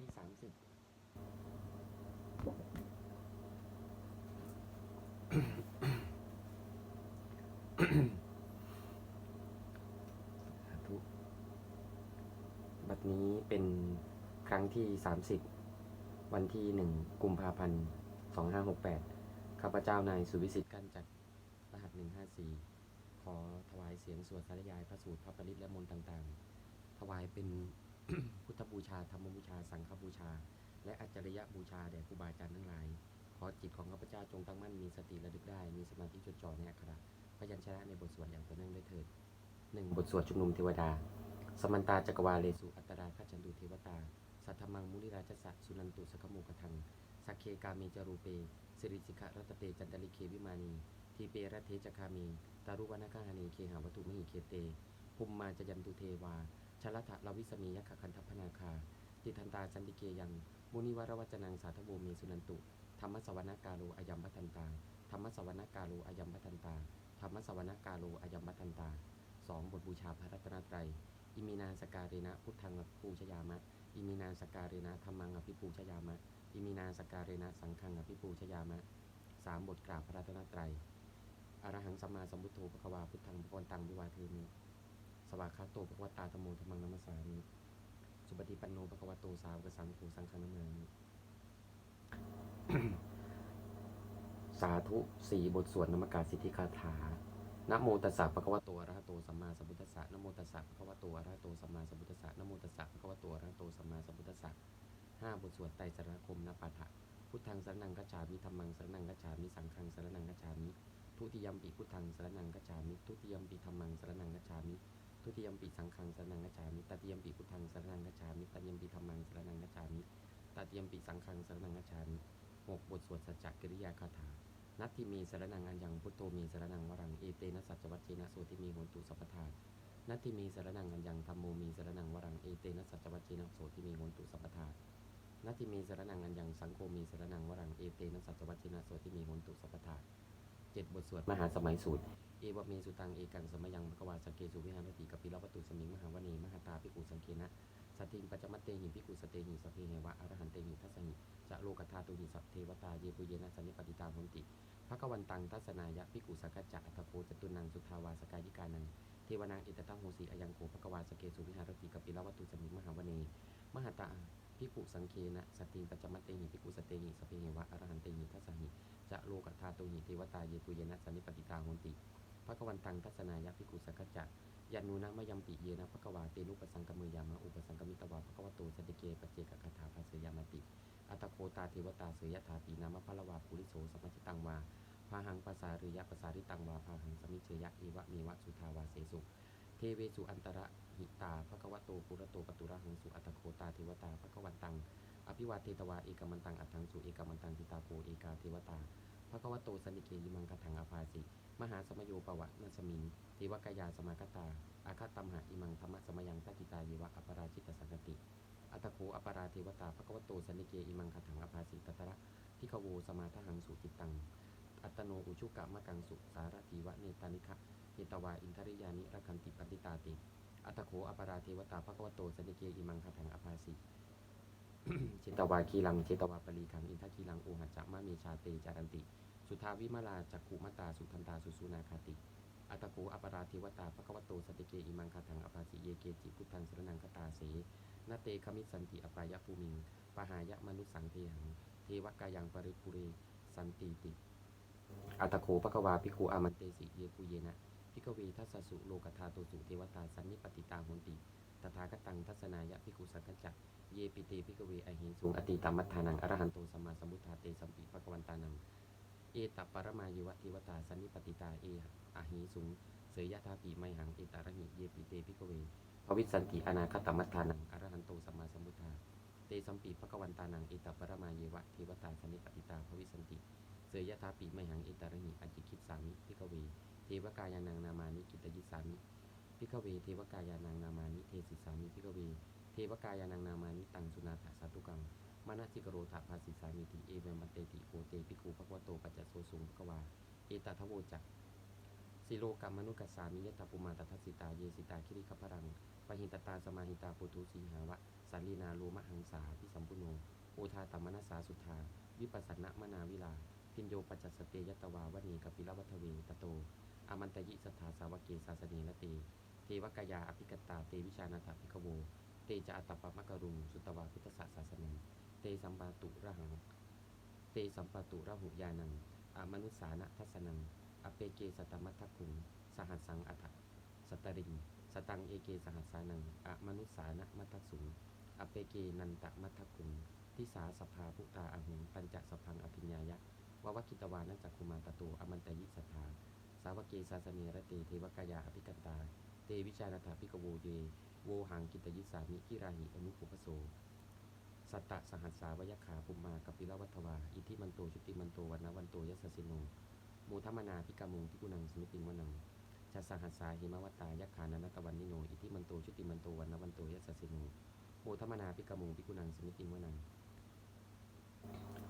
ที่สามสิบบัดนี้เป็นครั้งที่สามสิบวันที่หนึ่งกุมภาพันธ์สองห้าหกแปดข้าพเจ้านายสุวิสิทธิ์กันจากรหัสหนึ่งห้าสี่ขอถวายเสียงสวดสาธยายพระสูตรพระปริตและมนต์ต่างๆ ถวายเป็น พุทธบูชาธรรมบูชา สังฆบูชา และอัจฉริยะบูชาแด่ครูบาอาจารย์ทั้งหลาย ขอจิตของข้าพเจ้าจงตั้งมั่นมีสติระลึกได้ มีสมาธิจดจ่อในอักขระพยัญชนะในบทสวดอย่างต่อเนื่องด้วยเถิดหนึ่งบทสวดชุมนุมเทวดา สมันตาจักรวาเลสุอัตตราคจันตุเทวตา สัทธมังมุนิราชสะสุนันตุสกโมกทังสักเคกาเมจารูเปสิริสิกะรัตเตจันตลิเควิมานีทีเปรัตเทจคามีตารุวนาคาหานีเคหาวัตุมหิเคเตภูมิมาจยันตุเทวา ชลัทะลาวิสมียคคันทพนาคา ติทันตาจันติเกยัง มุนิวรวัจนังสาธโวเมสุนันตุ ธรรมสวนาการโลอายัมพัทันตา ธรรมสวนาการโลอายัมพัทันตา ธรรมสวนาการโลอายัมพัทันตาสองบทบูชาพระรัตนตรัย อิมินาสการเรนะพุทธังอภิปูชยามะ อิมินาสการเรนะธรรมังอภิปูชยามะ อิมินาสการเรนะสังฆังอภิปูชยามะสามบทกราบพระรัตนตรัยอรหังสัมมาสัมพุทโธปะคะวาพุทธังพระวันตังวิวาเทมิ สวากขาโตปะควตาธรรมโมธรรมังนัมสสามิสุปฏิปันโนปะควโตสาวกสังโฆสังฆังนัมมามิสาธุสี่บทสวดนมกาสิทธิคาถานะโมตัสสะภะคะวะโตอะระหะโตสัมมาสัมพุทธัสสะนะโมตัสสะภะคะวะโตอะระหะโตสัมมาสัมพุทธัสสะนะโมตัสสะภะคะวะโตอะระหะโตสัมมาสัมพุทธัสสะห้าบทสวดไตรสรณคมนปาฐะพุทธังสรณังกัจฉามิธรรมังสรณังกัจฉามิสังฆังสรณังกัจฉามิทุติยมปิพุทธังสรณังกัจฉามิทุติยมปิธรรมังสรณังกัจฉามิ ทุติยมปิสังฆังสรณังกัจฉามิตติยมปิพุทธังสรณังกัจฉามิตติยมปิธรรมังสรณังกัจฉามิตติยมปิสังฆังสรณังกัจฉามิหกบทสวดสัจจกิริยาคาถานัตถิมีสรนังอันยังพุทโธมีสรนังวรังเอเตนะสัจวัชเชนะโสติมีโหนตุสัพพทานนัตถิมีสรนังอันยังธรรมโมมีสรนังวรังเอเตนะสัจวัชเชนะโสติมีโหนตุสัพพทานนัตถิมีสรนังอันยังสังโฆมีสรนังวรังเอเตนะสัจวัชเชนะโสติมีโหนตุสัพพทาน เจ็ดบทสวดมหาสมัยสูตร เอวเมสุตังเอกังสมยังภควาสังเกสุวิหารติกัปปิลวัตตุสมิงมหาวณีมหาตาภิกขุสังเคนะสติงปัจจมัตเตหิภิกขุสเตหิสพเพเหวะอรหันเตหิทัสสหิจะโลกธาตุหิสัพเทวตาเยปุเยนะสันนิปติตาหนติพระกวันตังทัศนายะพิกุสกัจจะอัตโพจตุนังสุทาวาสกายิกานังเทวนาอิตตังโหสีอายังโกภกวาสเกสุวิหารติกปิลวัตตุสมิงมหาวเนมหาตา พิกุสังเคนะสติปัจจมัตเตหิพิกุสเตหิสพเพเหวะอรหันเตหิทัสหิจะโลกธาตุหิเทวตาเยปุเยนะสันนิปติตาโหนติพระกวันตังทัศนายะพิกุสกัจจะยันนูนะมยัมปิเยนะภกวาเตนุปสังกมยามะอุปสังกมิตวาภกวโตสติเกปเจกคาถาภาสยามติอัตโคตาเทวตาเสยถาปีนามะพะละวาภูริโสสมจิตังวาพาหังภาษาริยะภาษาริตังวาพาหังสมิเชยะเอวะเมวะสุทาวาเสสุ เทเวสุอันตระหิตาภควโตปุระโตปตุระหังสุอัตโคตาเทวตาภควันตัง อภิวาเทตวาเอกมันตังอัตถังสุเอกมันตังทิตาโพเอกาเทวตาภควโตสนิเกยิมังคถังอภาสิมหาสมโยปวะนัสมิงเทวกายาสมากตา อาคาตัมหะอิมังธรรมสมยังทัติตาเยวะอปราชิตสังกติ อัตโคอปราเทวตาภควโตสนิเกอิมังคถังอภาสิตตระพิขโวสมาทหังสุจิตตัง อัตโนอุชุกะมะกังสุสารถีวะเนตานิคะเฮตวาอินทริยานิรักขันติปฏิตาติ อัตโขอปราเทวตาภควโตสนิเกอิมังคถังอภาสิเจตวาคีลังเจตวาปรีขังอินทคีลังโอหัจจะมะเมชาเตจารันติ สุทาวิมาลาจักขุมตาสุทันตาสุสุนาคาติ อัตโขอปราเทวตาภควโตสติเกอิมังคถังอภาสิเยเกจิพุทธังสรนังคตาเสนาเตคมิสันติอปายะภูมิงปหายะมนุสังเทหังเทวกายังปริปุเรสันติติ อัตโขปะกวาภิกขุอามันเตสิเยปุเยนะภิกเวทัสสุโลกธาโตสุเทวตาสันนิปติตาโหนติตถาคตังทัศนายะภิกขุสังกัจจะเยปิเตภิกเวอหิงสุงอติตามัฏฐานังอรหันโตสัมมาสัมพุทธาเตสัมปิภะกวันตานังเอตัปปรมายวะเทวตาสันนิปติตาเออหิสุงเสยยะทาปีไมหังเอตารหิเยปิเตภิกเวภวิสันติอนาคตมัฏฐานังอรหันโตสัมมาสัมพุทธาเตสัมปิภะกวันตานังเอตัปปรมายวะเทวตาสันนิปติตาภวิสันติ เสยยะทาปีไมหังเอตาระหิอจิคิดสามิพิกเว เทวกายานังนามานิกิตยิสามิพิกเว เทวกายานังนามานิเทสิสามิพิกเว เทวกายานังนามานิตังสุนาถสาตุกังมานะจิกโรธาภาสิสามิติเอเวมันเตติโกเตปิกูภควโตปัจจโสสุงภควา เอตทโวจักสิโลกรรมมนุกัสสามิยตาปุมาตทัสสิตาเยสิตาคิริขพรังปหิตตาสมาหิตาปุทุสีหาวะสันลีนาโลมหังสาพิสัมปุโนโอทาตัมมนัสาสุธา วิปัสสนะมนาวิลา พินโยปัจจสเตยตวาวณีกับปิลวัทเวตโตอามันตยิสัทธาสาวกเกสาสนละเตเทวกายาอภิกตาเตวิชานาถพิกโว เตจะอัตตปมะกรุงสุตวาพุทธศาสาสนังเตสัมปาตุระหัง เตสัมปาตุระหุยานังอามนุสานะทัสนัง อเปเกสตมัทคุงสหัสสังอัฏฐสตริง สตังเอเกสหัสานังอะมนุสานะมัทสุงอเปเกนันตมัทคุงทิสาสภาพุตาอหุงปัญจสพังอภิญญายะ ววคิตวานัจักคุมารตโตอมันตยิสัทธาสาวกเกสาสเนระเตเทวกายาอภิกันตา เตวิชานาถาภิกโวเยโวหังกิตยิสามิกิราหิอนุปุพโส สัตตะสหัสสาวยขาภุมมากัปปิลวัฏวา อิทิมันโตชุติมันโตวันนวันโตยัสสิโนโมทัมมนาพิกามุงพิกุนังสมิติงวนังจัสหัสสาหิมวัตตายักขานันตวันนิโน อิทิมันโตชุติมันโตวันนวันโตยัสสิโนโมทัมมนาพิกามุงพิกุนังสมิติงวนัง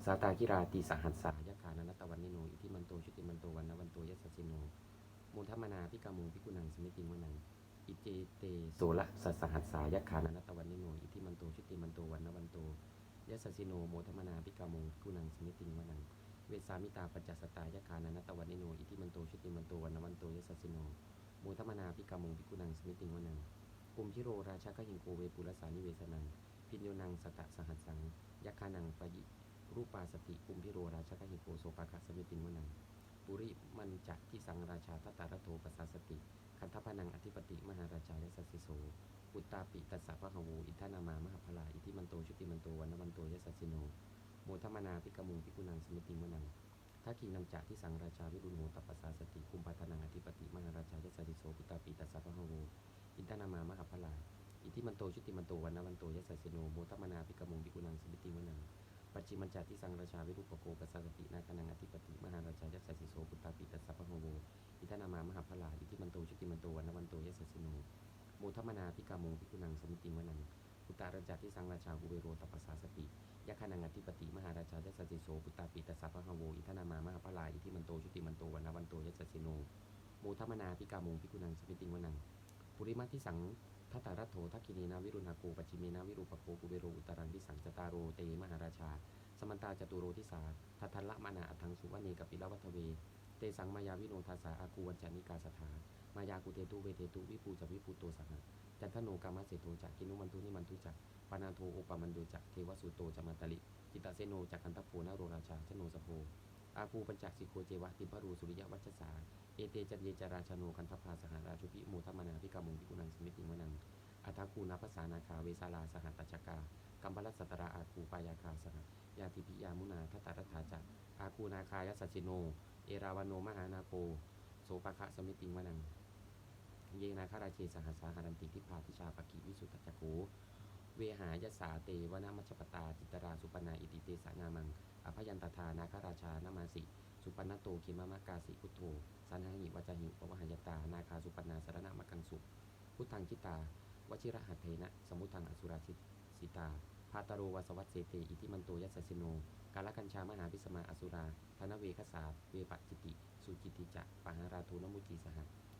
สาตากิราติสหัสสายักขานันตวันนิโนอิทิมันโตชุติมันโตวันนวันโตยัสสิโนโมทัมมนาพิกามุงพิกุนังสมิติงวนังอิเจเตโสละสัสหัสสายักขานันตวันนิโนอิทิมันโตชุติมันโตวันนวันโตยัสสิโนโมทมนาพิกาโมกุนังสมิติงวนังเวสามิตาปัจจสตายะคานันตวันนิโนอิทิมันโตชุติมันโตวันนวันโตยัสสิโนโมทมนาพิกาโมพิกุนังสมิติงวนังกุมพิโรราชากหิงโกเวปุรสานิเวสนังพิญโยนังสตะสหัสสังยักขานังปยิ รูปาสติกุมพิโรราชากหิโกโสปาคะสมิติงวนังปุริมันจะที่สังราชาทัตตารโทปัสาสติ คันทพนังอธิปติมหาราชายัสสสิโสอุตตาปิตัสสะพะหวูอิทานามามหาพลาอิทิมันโตชุติมันโตวันนวันโตยัสสสิโนโมทมนาพิกมุงพิกุนังสมิติมนังทักขีนังจะที่สังราชาวิรุณโหตปัสสาสติคุมปัตนังอธิปติมหาราชายัสสสิโสพุตตาปิตัสสะพะหวูอิทานามามหาพลาอิทิมันโตชุติมันโตวันนวันโตยัสสสิโนโมทมนาพิกมุงพิกุนังสมิติมนัง ปัจจิมัญจาที่สังราชาวิรุปโกปัสสาสตินาคนังอธิปติมหาราชายัสสสิโสพุตตาปิตัสสะพะหวูอิทานามามหาพลาอิทิมันโตชุติมันโตวันวันโตยัสสสิโนโมทมนาพิกาโมพิกุนังสมิติมนังอุตตาราชาที่สังราชาอุเวโรตปัสสาสติยักขานังอธิปติมหาราชายัสสสิโสปุตตาปิตัสสะพะโวอิทานามามหาพลาอิทิมันโตชุติมันโตวันวันโตยัสสสิโนโมทมนาพิกาโมพิกุนังสมิติมนังปุริมาที่สัง ทัตตารัตโถทักขินีนาวิรุณาโกปัจจิเมนาวิรูปโกกุเวโรอุตรังที่สังจตารโรเตมหาราชา สมันตาจตุโรทิสาทัทัลละมานาอัตถังสุวเนกัปปิลวัทเว เตสังมายาวิโนทัสาอากูวัญจานิกาสถามายากุเตตุเวเทตุวิปูจะวิปูโตสหะจันทโนกามะเสโตจะกินุมันตุนิมันตุจักปานาโทโอปามันโดจักเทวสุโตจะมาตลิจิตตเสโนจักกันตโพนาโรราชาชโนสโพ อาภูปัญจสิโคเจวะติพรูสุริยวัชสา เอเตจันเยจาราชโนคันทภาสหราชุพิโมทมนาพิกามุงพิกุนังสมิติวนังอัตาคูนาภาษานาคาเวสาลาสหัตตจักกากัมปลัสสตราอาคูปายาคาสหยาติพิยามุนาทัตตารัฐาจักอาคูนาคายสัจจิโน เอราวโนมหานาโคโสปะคะสมิติวนัง เยนาคาราเชสหัสาหารันติทิพาทิชาปกิวิสุทธจักโข วหายสาเตวนามัชปตาจิตราสุปนาอิติเตสานามังอภยันตทานาคาราชานามาสิ สุปนโตเขมามากาสิพุทโธสันหหิวัจหิปวหายตา นาคาสุปนาสารณมกังสุพุทธังคิตาวชิระหัตเทนะ สมุทังอสุราชิสิตาพาตโรวสวัตเสเตอิทิมันโตยัสสสิโน กาลกัญชามหาพิสมาอสุราธนเวคสาเวปจิติ สุจิติจะปหาราทูนมุจีสห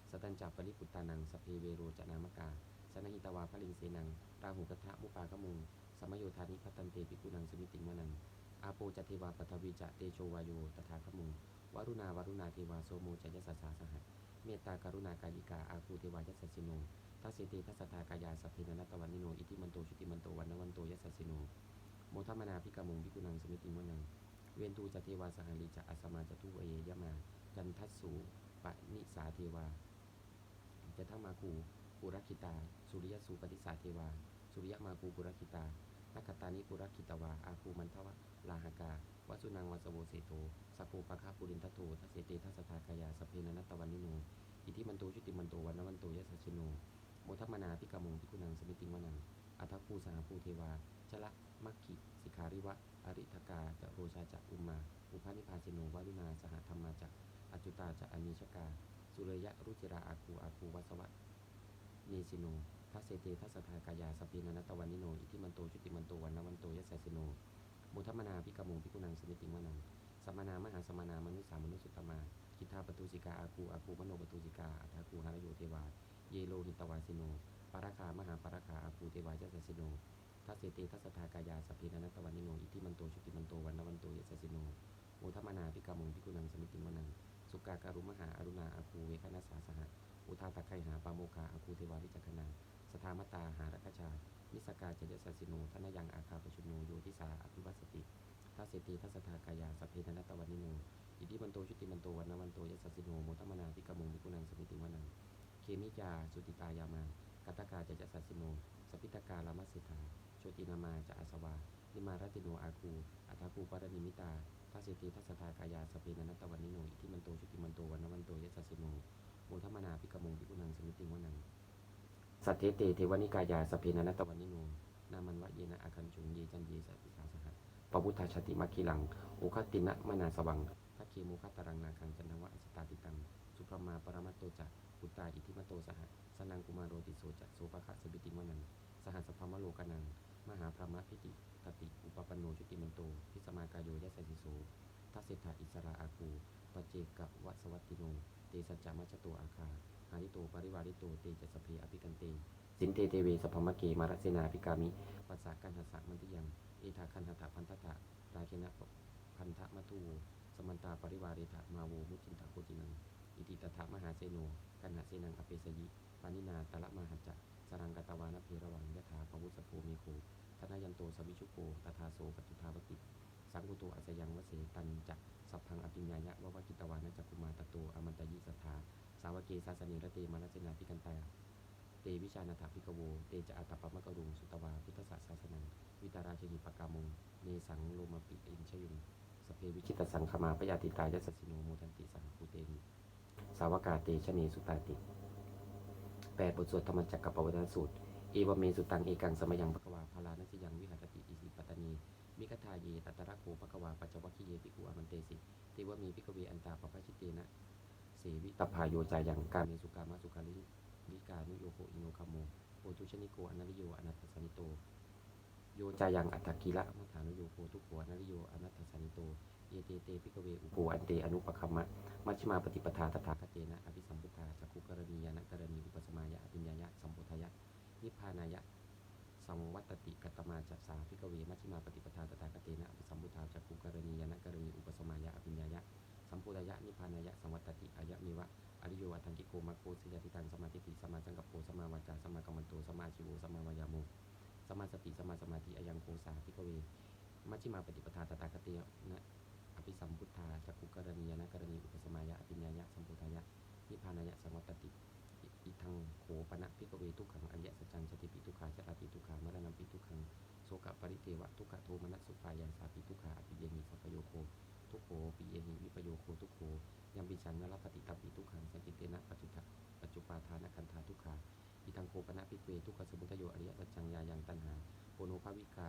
สตัญจาปริปุตตานังสเพเวโรจนามกา สนหิตวาพลิงเสนัง ราหุกทะมุปากมุงสมโยธานิพัตันเตปิกุนังสมิติงวนังอาโปจเทวาปทวีจะเตโชวายโยตถาคมุงวรุณาวรุณาเทวาโสโมจยสสสาสหัสเมตตากรุณากายิกาอาคูเทวายัสสิโนทัสเสเตทัสสทากายาสัพเพนนัตตวันนิโนอิทิมันโตชุติมันโตวันนวันโตยัสสิโนโมทัมมนาพิกามุงพิกุนังสมิติงวนัง เวนตูจเทวาสหาริจะอสมาจตุเวยยมา จันทัสสูปนิสาเทวาจะทั้งมาคู ปุรคิตา สุริยสูปฏิสาเทวา สุริยมาคูปุรคิตานักขตานิปุรคิตวา อาคูมันทวะ ลาหากาวัสุนังวัสโวเสโตสกโปะคาปุรินทโตทัสเสเตทัสสทากายาสเพนนัตตวันนิโนอิทิมันโตชุติมันโตวันนวันโตยัสสชิโนโมทัมมนาพิกามุงพิกุนังสมิติงวนังอัทคูสหภูเทวาชละมัคคิสิขาริวะ อริทกาจะโรชาจะอุมา อุปานิพาเชโนวารุณาสหธรรมาจะอจุตาจะอนิชกา สุเรยะรุจิราอาคูอาคูวัสวะ เนสิโนทัสเสเตทัสสทากายาสพเพนนัตตวันนิโน อิทิมันโตชุติมันโตวันนวันโตยัสสิโนโมทัมนาพิกมุงพิกุนังสมิติงวนังสมนามหาสมนามนุสามนุสุตมาคิทาปตุสิกาอาคูอาคูมโนปตุสิกาอัฐาคูหารโยเทวา เยโลหิตวาสิโนปาราคามหาปาราคาอาคูเทวายัสสิโนทัสเสทัสสทากายาสพเพนันตวันนิโน อิทิมันโตชุติมันโตวันนวันโตยัสสิโนโอทัมนาพิกามงพิกุนังสมิติงวนัง สุกาการุมหาอรุณาอาคูเวคณสาสหะ อุทาตะไคหาปาโมคาอาคูเทวาวิจักขณาสทามตาหารักชา นิสกาเจยสัสสิโนทนยังอาคาปชุโนโยทิสาอภิวัสติทัสเสติทัสสทากายาสพเพนันตวันนิโนอิทิมันโตชุติมันโตวันนวันโตยัสสิโนโมทัมนาพิกามงพิกุนังสมิติงวนังเคมิจาสุติตายามากัตกาจยสัสสิโนสปิตกาลามัสสิทธาโชตินามาจะอาสวานิมารติโนอาคูอัทาคูปารณิมิตาทัสเสติทัสสทากายาสเพนันตวันนิโนอิทิมันโตชุติมันโตวันนวันโตยัสสิโน โมทัมนาพิกมงพิกุนังสมิติงวนังสัตเทเตเทวนิกายาสเพนันตวันนิโนนามันวะเยนะอาคันจุงเยจันเยสัติสาสหะปพุทธาชติมาคีลังโอคตินะมนาสวังทัคเคโมคตารังนาคังจันทวะอสตาติตังสุพรมาปรมัตโตจะอุตตาอิทิมโตสหะสนังกุมารโรติโสจะโสภคะสบิติงวนังสหัสพมโลกนัง มหาพรหมพิติตติ อุปปันโนชุติมันโตพิสมากายโยยัสสิโส ทัสเสถาอิสราอาคูปเจกะวัสวัตติโน เตสัจจามัจจโตอาคาหาริโตปริวาริโตเตจะสพเพอภิกันเต สินเตเตเวสพพมะเกมารเสนาภิกามิปัสสากันหัสสะมันติยัง เอทาคันหตะพันทตะราเคนะพันธะมัทุสมันตาปริวาเรทะมาโวมุจินตะโคจินัง อิติตถามหาเสโนกันหะเสนังอเปสยิปานินาตละมหัจจะสรังกตวานเพระวังยะถาปวุสโภเมโคธนายันโตสวิชุโกตถาโสปจุทาวติ สังกุโตอัสยังวเสตันจะสัพพังอภิญญายะวะวะกิตวานะจักกุมาตโตอมันตยิสัทธาสาวเกสาสนิรเตมนัสนาพิกันตาเตวิชานาถาพิกโว เตจะอัตปะมะกรุงสุตวา พุทธศาสสนัง วิตาราชนิปกามงเนสังโลมปิอินชยุงสเพวิชิตสังขมาพยาติตายสสสิโนโมทันติสังคูเตนสาวกาเตชะเนสุตาติแปดบทสวดธรรมจักรกับปวัตนสูตร เอวเมสุตังเอกังสมยังปะกวาพาลานัสยังวิหารติอิสิปัตตนี มิกทาเยตัตระโคปะกวาปัจจวัคคีเยปิกุอามันเตสิเทวมีพิกเวอันตาปปะชิเตนะเสวิตพายโยจายังกาเมสุกามาสุกาลิลิกานุโยโคอิโนคาโมโอตุชนิโกอนาลิโยอนัตตสนิโต โยจายังอัตถกีละมัฐานุโยโคทุกโขอนาลิโยอนัตตสนิโตเยเตเตพิกเวอุโกอันเตอนุปคัมมะมัชฌิมาปฏิปทาตถาคเตนะอภิสัมพุทธาจักขุกรณียานะกรณีอุปสมายะอภิญญายะสัมโพธายะนิพพานายะ สังวัตติกัตตมาจัสสาพิกเวมัชฌิมาปฏิปทาตถาคเตนะอภิสัมพุทธาจักขุกรณียนะกรณีอุปสมายะอภิญญายะสัมโพธายะนิพพานายะสังวัตติอายะเมวะอริโยอัตถังกิโกมัคโคสยติตังสมาธิติสมาสังกัปโปสมาวาจาสมากัมมันโตสมาชิวสมาวายาโมสมาสติสมาสมาธิอายังโกสาพิกเวมัชฌิมาปฏิปทาตถาคเตนะอภิสัมพุทธาจักขุกรณียนะกรณีอุปสมายะอภิญญายะสัมพุทธายะนิพพานายะสังวัตติ อิทังโขปนะพิกเวทุกขังอริยสัจจังชติปิทุกขาชาติทุกขามรณะปิทุกขังโสกปริเทวะทุกขโทมนัสสุภายังสาปิทุกขาอภิเยหิสัพโยโคทุกโขปิเยหิวิปโยโคทุกโขยัมปิชังนรปฏิตัปปิทุกขังสังกิเตนะปัจจุทะปัจจุปาทานคันธาทุกขาอิทังโขปนะพิกเวทุกขสมุทโยอริยสัจจังยายังตัณหาโพโนภาวิกา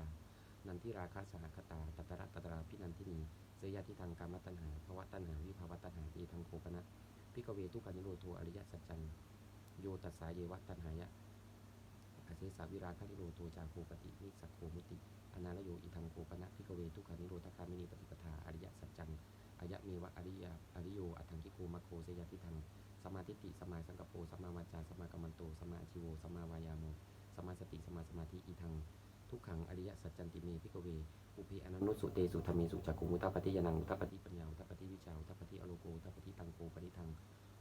นันทิราคาสหคตาตัตระตัตราพินันทินีเสยยาทิทางกามตัณหาภวะตัณหาวิภาวะตัณหาเอทังโคปนะพิกเวทุกานิโรโทอริยสัจจัง โยตัสสาเยวะตัณหายะอาเสสาวิราคานิโรโทจาโคปตินิสักโคมุติอนาลโยอิทังโคปนะพิกเวทุกานิโรธคามินีปฏิปทาอริยสัจจังอายะเมวะอริยาอริโยอัตังกิโกมัคโคเสยยาทิทังสมาธิติสมาสังกโปสมาวาจาสมากัมมันโตสมาชิโวสมาวายาโมสมาสติสมาสมาธิอีทังทุกขังอริยสัจจันติเมพิกเวอุเพอนันนุสุเตสุธรรมีสุจักขุมุตตปฏิยานังมุตปฏิปัญญามุตปฏิวิชามุตปฏิอโลโกมุตปฏิตังโกปฏิทัง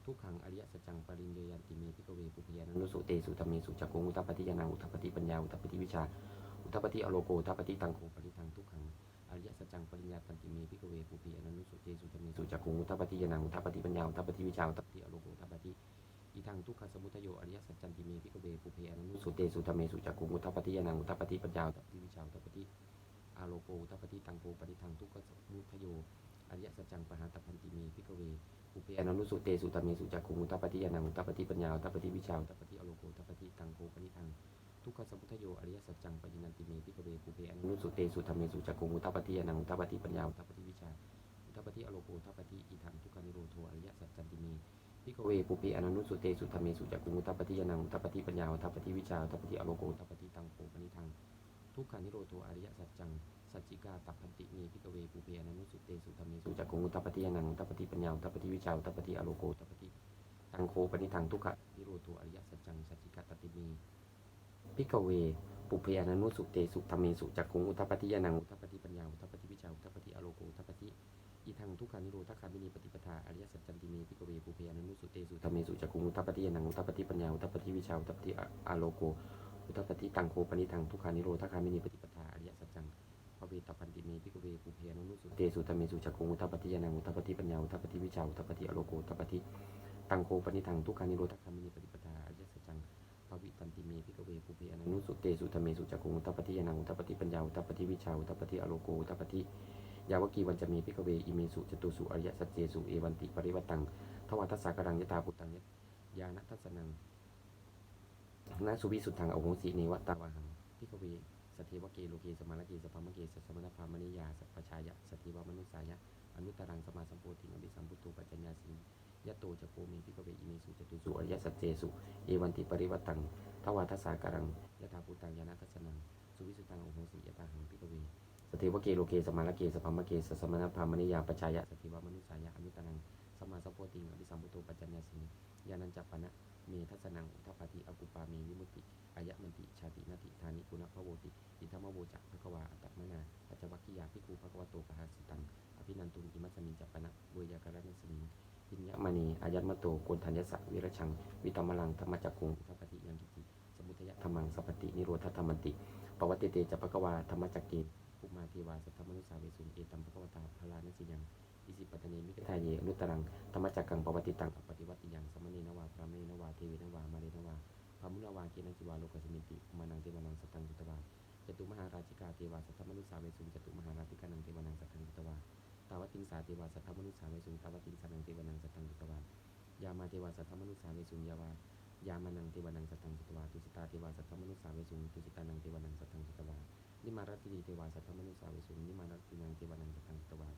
ทุกขังอริยสัจจังปริญเยยันติเมพิกเวปุพอนันนุสุเตสุธรรมีสุจักขุมุตตปฏิยานังมุตตปฏิปัญญามุตตปฏิวิชามุตตปฏิอโลโกมุตตปฏิตังโกปฏิทังทุกขังอริยสัจจังปริญญาตันติเมพิกเวปุพอนันนุสุเตสุธรรมีสุจักขุมุตตปฏิยานังมุตตปฏิปัญญามุตตปฏิวิชามุตตปฏิอโลโกมุตตปฏิอีทังทุกขสมุทโยอริยสัจจันติเมพิกเวปุพอนันนุสุเตสุธรรมีสุจักขุมุตตปฏิยานังมุตตปฏิปัญญามุตตปฏิวิชามุตตปฏิอาโลโกุทัปปฏิตังโกปฏิทังทุกขสมุทโยอริยสัจจังปหาตพันติเมพิกเว อุเปอนันุสุเตสุตเมสุจักขุมุตปฏิยานังุตปฏิปัญญาทัปฏิวิชาทัปฏิอโลโกทัปฏิตังโกปฏิทังทุกขสมุทโยอริยสัจจังปญินันติเมพิกเวอุเปอนันุสุเตสุตเมสุจักขุมุตปฏิยานังุตปฏิปัญญาทัปฏิวิชาทัปฏิอโลโกทัปฏิอีทังทุกขานิโรโทอริยสัจจันติเมพิกเวปุเปอนันุสุเตสุตเมสุจักขุมุตปฏิยานังตปฏิปัญญาทัปฏิวิชาทัปฏิอโลโกทัปฏิตังโกปฏิทัง ทุกขานิโรโทอริยสัจจัง สัจจิกาตัพพันติเมพิกเวปุเพอนันุสุเตสุธรรมเมสุจักขุงอุตตปฏิยานังตตปฏิปัญญาตตปฏิวิชาอุตตปฏิอโลโกตตปฏิตังโคปนิทังทุกขะนิโรโทอริยสัจจังสัจจิกาตติเมพิกเวปุเพอนันุสุเตสุธรรมเมสุจักขุงอุทปปฏิยานังอุทปปฏิปัญญาอุทปปฏิวิชาอุทปปฏิอโลโกอุทปปฏิอีทังทุกขานิโรธคามินีปฏิปทาอริยสัจจันติเมพิกเวปุเพอนันุสุเตสุธรรมเมสุจักขุงอุทปปฏิยานังอุทปปฏิปัญญาอุทปปฏิวิชาอุทปปฏิอโลโกอุทปปฏิตังโคปนิทังทุกขานิโรธคามินีปฏิปทา จังภเวตปันติเมพิกเวปุเพอนันุสุเตสุธรรมเมสุจักขุงอุทปปฏิยานังอุทปปฏิปัญญาอุทปปฏิวิชาอุทปปฏิอโลโกอุทปปฏิตังโคปนิทังทุกขานิโรธคามินีปฏิปทาอริยสัจจังภวิตันติเมพิกเวปุเพอนันุสุเตสุธรรมเมสุจักขุงอุตปปฏิยานังอุตปปฏิปัญญาอุตปปฏิวิชาอุตปปฏิอโลโกอุตปปฏิยาวกีวันจะมีพิกเวอิเมสุจตุสุอริยสัจเจสุเอวันติปริวัตังทวาทัสสะกรังยตาปุตังยานัทัสสนังนาสุวิสุทธังอโหสีเนวตาวาหังพิกเว สเทวเกโลเกสมาลเกสพามเกสสมณพามณิยาสัพพชายะสเทวมนุสายะอนุตตรังสมาสัมโพธิงอภิสัมพุตโตปัจจญญาสิยะโตจะโพเมพิกเวอิเมสุจตุสุอริยสัจเจสุเอวันติปริวัตังทวาทัสาการังยะถาภูตังยานาทัสสนังสุวิสุตังโอโหสิยะตาหังพิกเวสเทวเกโลเกสมาลเกสพามเกสสมณพามณิยาปชายะสเทวมนุสายะอนุตตังสมาสัพโพติงอภิสัมพุโตปัจจัญญาสิยานันจัปปนะ เมทัสนังอุทปปาติอกุปาเมวิมุติอายะมันติชาตินาติธานิกุณพระโวติอิทัมโวจักภควาอัตตมนาปัจจวัคคียาภิกขุภควโตปหาสิตังอภินันตุงอิมัสมิงจัปปนะเวยากรนัสมิงปิญญมณีอายัตมโตโกนทัญญสะวิรชัง วิตมลังธรรมจักกุงอุทปปติยังกิติสมุทยธรรมังสัพตินิโรธธรรมันติปวัตเตเตจะปะกวาธรรมจักเกภูมาเทวาสัทธมนุสาเวสุงเอตัมปะกวตาพลานัสิยัง อิสิปัตเนมิกทายเยอนุตรังธรรมจักกังปวัติตังปฏิวัติยังสมณีนวาพระเมนวาเทเวนวามาเรนวาพามุนวาเกนันจิวาโลกสมิติมานังเทวานังสัตตังจุตวาจตุมหาราชิกาเทวาสัทธมนุสาเวสุจตุมหาราชิกานังเทวานังสัตตังจุตวาตาวติงสาเทวาสัทธมนุสาเวสุตาวติงสานังเทวานังสัตตังจุตวายามาเทวาสัทธมนุสาเวสุยาวายามานังเทวานังสัตตังสุตวาตุสิตาเทวาสัทธมนุสาเวสุตุสิตานังเทวานังสัตตังสุตวานิมารัติเทวาสัทธมนุสาเวสุนิมารัตินังเทวานังสัตตังสุตวา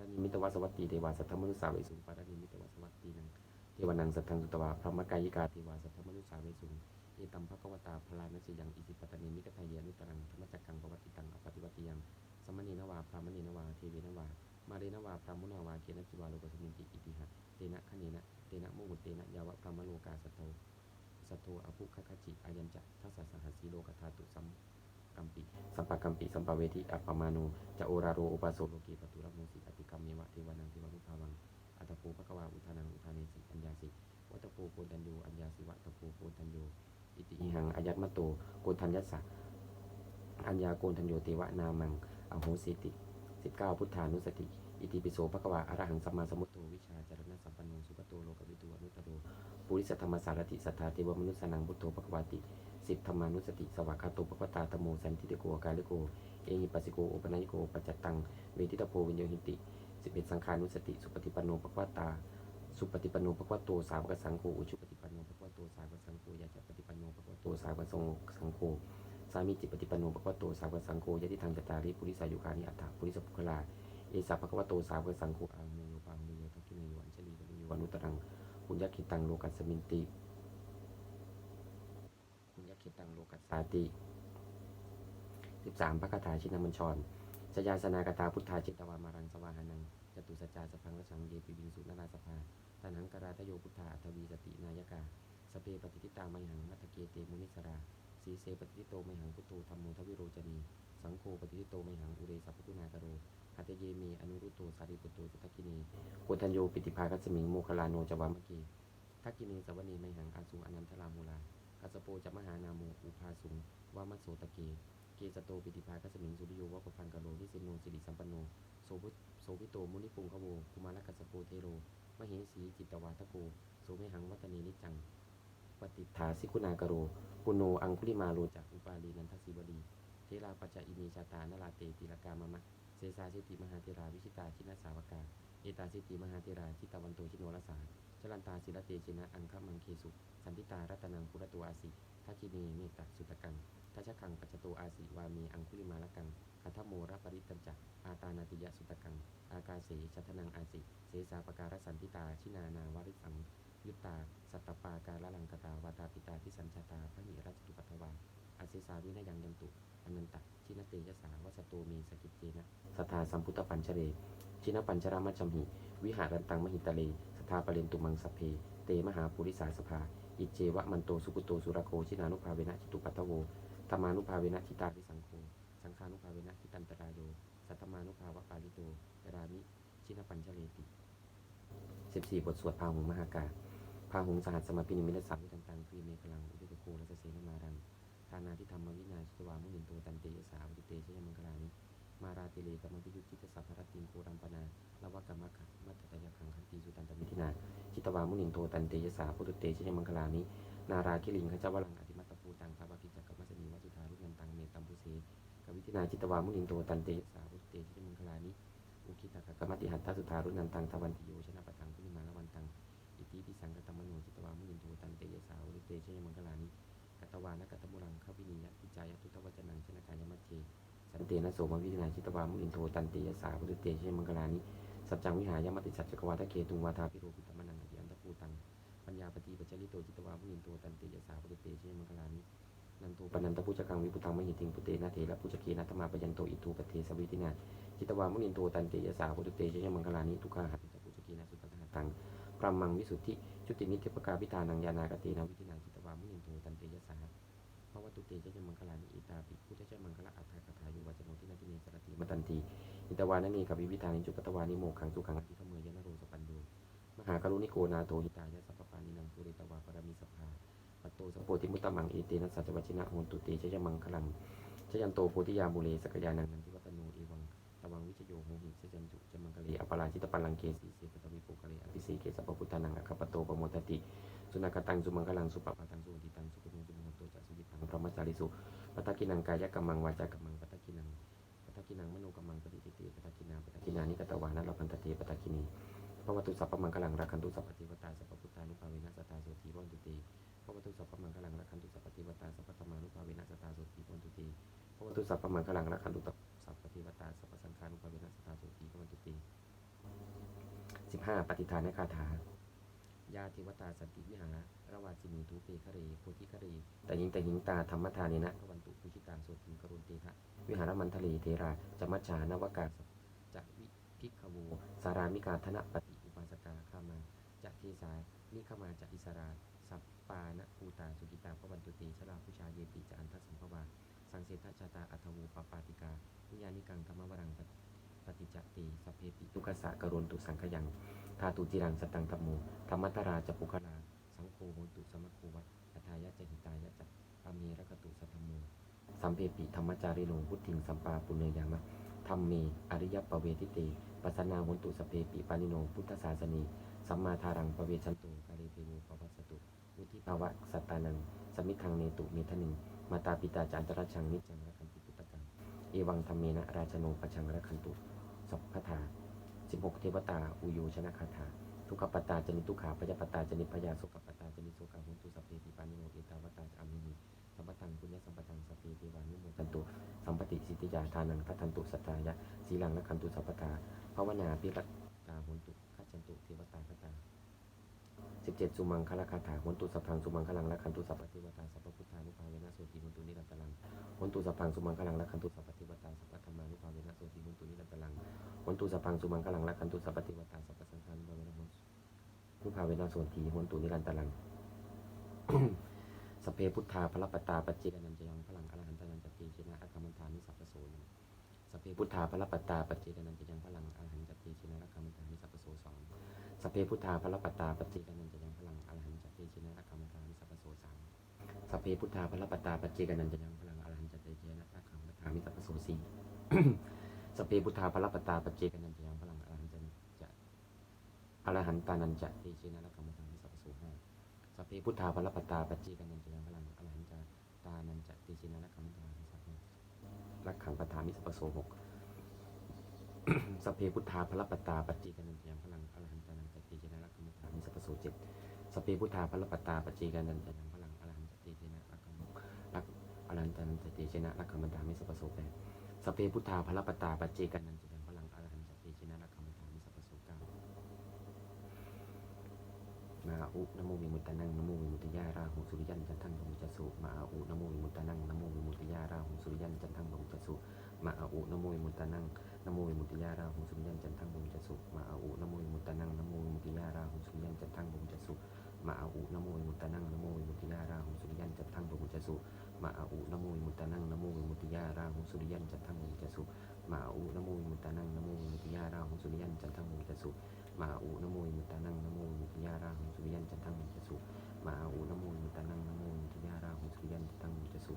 รณิมิตวสวัตตีเทวาสัทธมนุสสาเวสุงปรณิมิตวสวัตตีนังเทวานังสัตตังสุตวาพระมกายิกาเทวาสัทธมนุสสาเวสุเอตัมภควตาพลานัสยังอิสิปตเนมิกทายเยนุตรังธรรมจักกังปวัติตังอปฏิวัติยังสมณีนวาพรามณีนวาเทเวนวามาเรนวาพรามุนาวาเกณจิวาโลกสมินติอิติหะเตนะคเนนะเตนะโมหุเตนะยาวะพรามโลกาสัตโตสัตโตอภุคคจิอายัญจะทัสสะสหัสีโลกธาตุสัม กัมปิสัมปะกัมปิสัมปะเวทิอัปปมาโนจะโอราโรอุปโสโลกีปตุระโมสิอติกรรมเมวะเทวานังเทวรุภาวังอัตตโปภควาอุทานังอุทานสิอัญญาสิวัตตโปโกนทันโยอัญญาสิวัตตโปโกนทันโยอิติอิหังอายัตมะโตโกนทัญญสสะอัญญาโกนทันโยเทวะนามังอโหสิติสิบเก้าพุทธานุสติ อิติปิโสภควาอรหังสัมมาสัมพุทโธวิชาจารณะสัมปันโนสุขโตโลกวิตูอนุตโรปุริสธรรมสารติสัทธาเทวมนุษสนังพุทโธปกวาติสิบธรรมานุสติสวากาโตปกวตาตโมสันติติโกกาลิโก เอหิปัสสิโกโอปนัยโกปัจจตังเวทิตาโพวิญโยหิติสิบเอ็ดสังขานุสติสุปฏิปันโนปกวตาสุปฏิปันโนปกวตโตสาวกสังโฆอุชุปฏิปันโนปกวตโตสาวกสังโฆยะจะปฏิปันโนปกวตโตสาวกสังสังโฆสามีจิตปฏิปันโนปกวตโตสาวกสังโฆยะทิทางจตาริปุริสายุคานิอัตถาปุริสปุคลา เอสัพพะวะโตสาวกสังโฆอาเมโยปาเมโยทักขิเนโยอัญชลีตริโยอนุตตรังปุญญคิตังโลกัสสมินติปุญญคิตังโลกัสสาติสิบสามพระคาถาชินมัญชรสยาสนากตาพุทธาจิตวามารังสวาหานังจตุสัจจาสพังละสังเยปิวิงสุนาราสภาตานังกราตโยพุทธาทวีสตินายกาสเปปฏิทิตามหังมัทเกเตมุนิสราสีเสปฏิทิโตมหังพุทโธธรรมโมทวิโรจนี สังโฆปฏิทิโตไมหังอุเรสัพพุนากโรหัตเยเมอนุรุตโตสารีปุตโตจุตกินีโกทัญโยปิติภาคัสมิงโมคลาโนจวามะเกทักกินีสวนีไมหังอาสุอนันทรามูลากัสโปจะมหานาโมอุภาสุงวามัสโสตะเกเกสโตปิติภาคัสมิงสุริโยวะปพังกโลนิสินโนสิริสัมปันโนโสวิโสวิโตมุนิปุงขโวกุมารกัสโปเทโรมเหสีจิตตวาทโกโสเมหังวัตเนนิจัง ปฏิฐาสิกุณากโร ปุโนอังคุลิมาโลจากอุปาลีนันทสิวดี ทราปัจจอิเมชาตานราเตติลกามะมะเสสาสิติมหาเทราวิชิตาชินาสาวกาเอตาสิติมหาเทราชิตาวันโตชิโนรสาชลันตาศิลเตชินะอังคมังเคสุ สันติตารัตนังปุรตัวอาสิทักขิเนเมตสุตกังทัชคังปัจจโตอาสิวาเมอังคุลิมาลกังคัทโมระปริตัญจักอาตานาติยะสุตกัง อากาเสชัทนังอาสิ เสสาปการสันติตาชินานาวาริสัง ยุตตา สัตตปาการลังกตาวาตาปิตาทิสัญชาตาพระหิราชตุปัทวา อาเสสาวินยังยันตุอนันตะชินเตยสาวัสโตเมสกิจเจนะสทธาสัมพุทธปัญชเรชินปัญชรามัจมหิวิหารันตังมหิตะเลสทาปเรนตุมังสพเพ เตมหาปุริสาสภา อิเจวะมันโตสุกุโตสุรโคชินานุภาเวนะชิตุปัตตโวธรรมานุภาเวนะชิตาริสังโฆสังฆานุภาเวนะชิตันตรายโยสัตตมานุภาวะปาลิโตรามิชินปัญชเลติสิบสี่บทสวดพาหุงมหากาพาหุงสหัสสมาปินิมิตสังวิตันตังฟีเมฆลังอุตุโกรัสเสนมารังานาทิธรรมวินาชิตวามุนินโตตันเตยสาวุติเตชยมังคลานิมาราติเลกัมมพิยุจิตสัพพรติงโกรัมปนาละวะกัมมะขะมัตตยคังคันติสุตันตมิทินาชิตวามุนินโทตันเตยสาพุทธเตชยมังคลานินาราคิลิงขจาวลังอธิมัตตภูตังภาวกิจักกัมมัสนีวัสุธารุนันตังเมตัมพุเสกวิทินาจิตวามุนินโทตันเตยสาพุทธเตชยมังคลานิอุคิตากกัมมติหัตถสุธารุนันตังทวันติโยชนะปะทังพุนิมาละวันตังอิติปิสังกตมโนจิตวามุนินโทตันเตยสาพุทธเตชยมังคลานิ ตวานกัตมุรังขวินิยติจายตุตวจนังชนะกายมัจเจสันเตนะโสมวิทนาจิตวามุนินโทตันเตยสาพุทธเตชยมังคลานิสัจจังวิหายมติสัจจกวาทะเคตุงวาทาพิโรปิตมนังอธิอันตปูตังปัญญาปฏิปัจจลิโตจิตวามุนินโตตันเตยสาปุตเตเชมังคลานินันโตปนันตปุจกังวิปุตังมหิติงปุเตนะเทระปุจเกนะธรรมาปยันโตอิทูปเทสวิตินาจิตวามุนินโตตันเตยสาปุตเตเชมังคลานิทุกขาหัตถปุจเกนะสุตตะหัตังพรหมังวิสุทธิชุตินิเทปกาพิธานังยานากเตนะวิตินาจิ ตันเตยสาภวตุเตเชมังคลานิอิตาปิพุทธเชมังคละอัฏฐกถายุวัจโนทินาทิเนสรติมตันติอิตวานะเนกับวิวิธานิจุปตวานิโมขังสุขังอธิขเมยยนะโรสปันโดมหากรุณิโกนาโตหิตายะสัพพปานินังปุริตวาปรมิสภาปัตโตสัพโพธิมุตตมังเอเตนะสัจวัชินะโหตุเตชยมังคลังชยันโตโพธิยามุเลสกยานังนันทิวัตโนเอวังตวังวิชโยโหหิชยันจุจมังคะเลอปาราชิตปัลลังเกสีเสปตวิโปคะเลอภิเสเกสัพพุทธานังอคปโตปโมทติ สุนักตังสุมังคลังสุปปะตังสุติตังสุขุสุโมโตจัสุยิตังพระมัจจาริสุปัตตกินังกายกัมมังวาจากัมมังปัตตกินังปัตตกินังมโนกัมมังปฏิทิเตปตกินาปัตตกินานิกตวานะเราพันตเตปัตตกินีพระวัตุสัพพมังคลังรักขันตุสัพพติวตาสัพพุทธานุภาเวนัสตาโสตีวันตุเตพระวัตุสัพพมังคลังรักขันตุสัพพติวตาสัพพธรรมานุภาเวนัสตาโสตีวันตุเตพระวัตุสัพพมังคลังรักขันตุสัพพติวตาสัพพสังฆานุภาเวนัสตาโสตีวันตุเตสิบห้าปฏิทานคาถา ยาเทวตาสันติวิหารระวาจินีทูเปคเรโพธิคเรแต่หิงแต่หิงตาธรรมทาเนนะพวันตุภูชิตาโสติงกรุณเตทะวิหารมันทะเลเทราจะมัจฉานวกาสจะวิพิกขโวสารามิกาธนปฏิอุปาสกาข้ามาจะเทสานิขมาจะอิสราสัปปานะภูตาสุกิตาพระวันตุเตชลาพุชาเยติจะอันทัสสัมภวาสังเสทชาตาอัทวูปปาติกานิยานิกังธรรมวรังปฏิ ปฏิจจติสพเพปิทุกขสะกรุณตุสังขยังธาตุจิรังสตังธรรมโมธรรมตราจะปุคลาสังโฆโหตุสมะโควัตอัทายะจหิตายะจะอเมรกตุสัทมโมสัมเพปิธรรมจาริโนพุทธิงสัมปาปุเนยามะธรรมเมอริยปเวทิเตปัสนาโหนตุสพเพปิปานิโนพุทธศาสนีสัมมาทารังปเวชันตุกาเลเทโวปวัสสตุมุทิภาวะสัตตานังสมิทังเนตุเมทนิงมาตาปิตาจารตระชังนิจังระคันติพุตตะกังเอวังธรรมเมนะราชโนปชังระคันตุ สัพพทา16เทวตา อุโยชนะคาถา ทุกขปตาจนิทุกขาพยาปตาจนิพยาสุขปตาจนิโสกาหุนตุสัพเพปิปานิโนเอตาวตาจามินีสัมปตังปุญญสัมปตังสัพเพเทวานุโมทันตุสัมปติสิทธิยาทานังทัทันตุสัตตายะสีลังละคันตุสัพพตาภาวนาปิรัตตาหุนตุขัจันตุเทวตาคตา17สุมังคลคาถาหุนตุสัพพังสุมังคลังละคันตุสัพพเทวตาสัพพุทธานุภาเวนะโสติหุนตุนิรันตลังหุนตุสัพพังสุมังคลังละคันตุสัพ ตุสัพพังสุมังคลังละคันตุสัพพติวตาสัพพสังฆานุภาเวนะโหนนุภาเวนะโสตีหนตุนิรันตรังสพเพพุทธาพระปตาปจเจกนันจยังพลังอรหันตนันจเตชินะอัคคมันธามิสัพพโสนงสพเพพุทธาพระปตาปจเจกนันจยังพลังอรหันตเตชินะอัคคมันธามิสัพพโสสองสพเพพุทธาพระปตาปจเจกนันจยังพลังอรหันตเตชินะอัคคมันธามิสัพพโสสามสพเพพุทธาพระปตาปจเจกนันจยังพลังอรหันตเตชินะอัคคมันธามิสัพพโสสี่ สพเพพุทธาพระปตาปเจกันันยังพลังอรหันจะจะอรหันตานันจะเตชินะละกรรมฐานที่สัพพโสห้าสพเพพุทธาพระปตาปเจกันันยังพลังอรหันจะตานันจะเตชินะละกรรมฐานที่สัพพลักขังปฐามิสัพพโสหกสพเพพุทธาพระปตาปจเจกนันยังพลังอรหันตานันจะเตชินะละกรรมฐานที่สัพพโสเจ็ดสพเพพุทธาพระปตาปจเจกนันยังพลังอรหันจะเตชินะละกรรมลักอรหันตานันจะเตชินะละกรรมฐานที่สัพพโสแปด สเพพุทธาพระปตาปัจเจกันนันจะยังพลังอรหันจะเตชินะรักขมตามิสัพพสเก้ามาอุนโมวิมุตตานังนโมวิมุตติยาราหุสุริยันจันทังบมุจจสุมาอุนโมวิมุตตานังนโมวิมุตติยาราหุสุริยันจันทังบมุจจสุมาอุนโมวิมุตตานังนโมวิมุตติยาราหุสุริยันจันทังบมุจจสุมาอุนโมวิมุตตานังนโมวิมุตติยาราหุสุริยันจันทังบมุจจสุมาอาอุนโมวิมุตตานังนโมวิมุตติยาราหุสุริยันจัตทังตุมุจจสุ มาอุนโมวิมุตตานังนโมวิมุตติยาราหุสุริยันจัตทังมุจสุมาอุนโมวิมุตตานังนโมวิมุตติยาราหุสุริยันจัตทังมุจสุมาอุนโมวิมุตตานังนโมวิมุตติยาราหุสุริยันจัตทังมุจสุมาอุนโมวิมุตตานังนโมวิมุตติยาราหุสุริยันจัตทังมุจสุ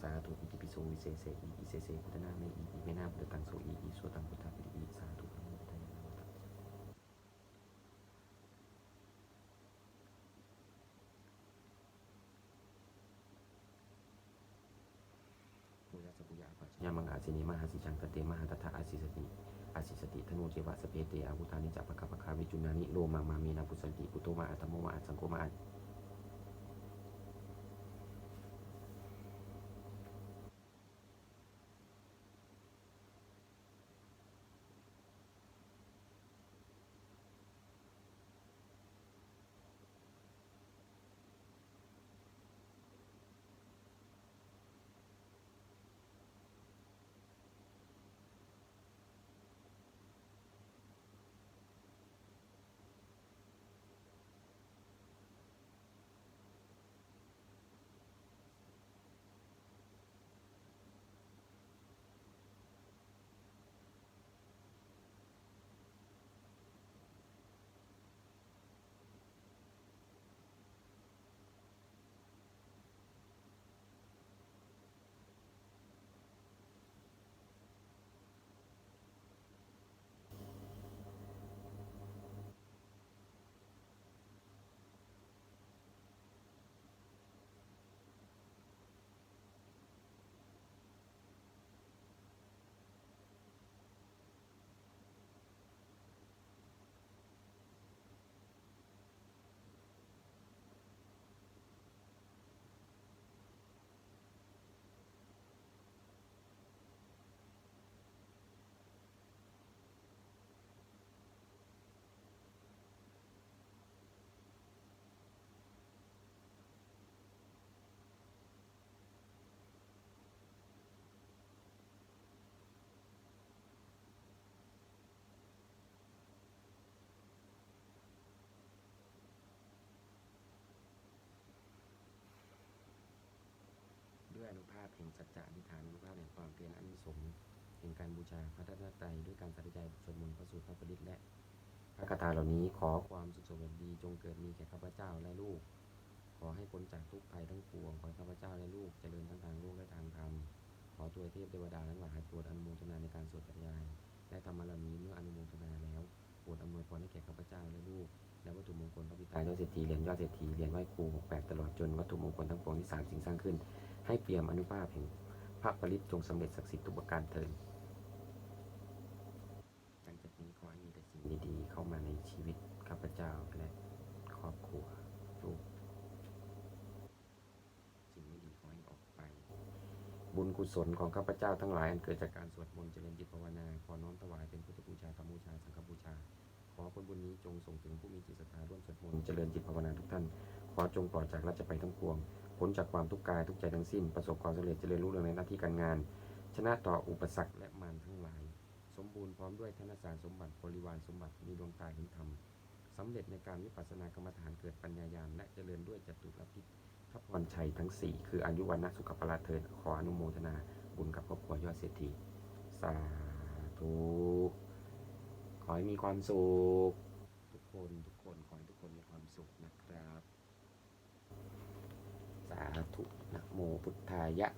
สาธุอิติปิโสวิเศษเสอิอิเศษเสพุทธนาเมอิอิเมนาพุทธตังโสอิอิโสตังพุทธาปิติอิสาธุนะโมพุทธายะนะโมตัสสะ ปุยะสปุ ยามังอาสินีมหาสิจังกเตมหาตถาอาสิสติอาสิสติธนูเจวะสเพเตอาวุธานิจักปะกะปะคาวิจุนานิโลมามามีนาบุสันติปุโตมาอัตโมมาอัตสังโฆมาอัต แห่งสัจจะอธิษฐานอนุภาพแห่งความเพียรอันสงส์แห่งการบูชาพระรัตนตรัยด้วยการสาธยายสวดมนต์พระสูตรพระปริตและ พระคาถาเหล่านี้ขอความสุขสวัสดีจงเกิดมีแก่ข้าพเจ้าและลูก ขอให้พ้นจากทุกภัยทั้งปวงขอข้าพเจ้าและลูกเจริญทั้งทางโลกและทางธรรมขอตัวเทพเทวดาทั้งหลายโปรดอนุโมทนาในการสวดปฏิญาณและธรรมะเหล่านี้เมื่ออนุโมทนาแล้วโปรดอำนวยพรให้แก่ข้าพเจ้าและลูกและวัตถุมงคลพระบิดายอดเศรษฐีเหรียญยอดเศรษฐีเหรียญไหว้ครูหกแปดตลอดจนวัตถุมงคลทั้งปวงที่สามสิ่งสร้างขึ้น ให้เปี่ยมอนุภาพแห่งพระปริตจงสำเร็จศักดิ์สิทธิ์ทุกประการเถิดหลังจากนี้ขอให้มีแต่สิ่งดีๆ เข้ามาในชีวิตข้าพเจ้าและครอบครัวลูกสิ่งไม่ดีขอให้ออกไป บุญกุศลของข้าพเจ้าทั้งหลายอันเกิดจากการสวดมนต์เจริญจิตภาวนาขอน้อมถวายเป็นพุทธบูชาธรรมบูชาสังฆบูชาขอผลบุญนี้จงส่งถึงผู้มีจิตศรัทธาร่วมสวดมนต์เจริญจิตภาวนาทุกท่าน ขอจงปลอดจากราชภัยทั้งปวง พ้นจากความทุกข์กายทุกใจทั้งสิ้น ประสบความสำเร็จเจริญรุ่งเรืองในหน้าที่การงาน ชนะต่ออุปสรรคและมารทั้งหลาย สมบูรณ์พร้อมด้วยธนสารสมบัติบริวารสมบัติมีดวงตาเห็นธรรมสำเร็จในการวิปัสสนากรรมฐานเกิดปัญญายาณและเจริญด้วยจตุรพิษทัพพรชัยทั้ง 4 คืออายุวันนะสุขภาละเทินขออนุโมทนาบุญกับครอบครัวยอดเศรษฐีสาธุขอให้มีความสุขทุกคนทุกคนขอให้ทุกคนมีความสุขนะครับ สาธุนะโมพุทธายะ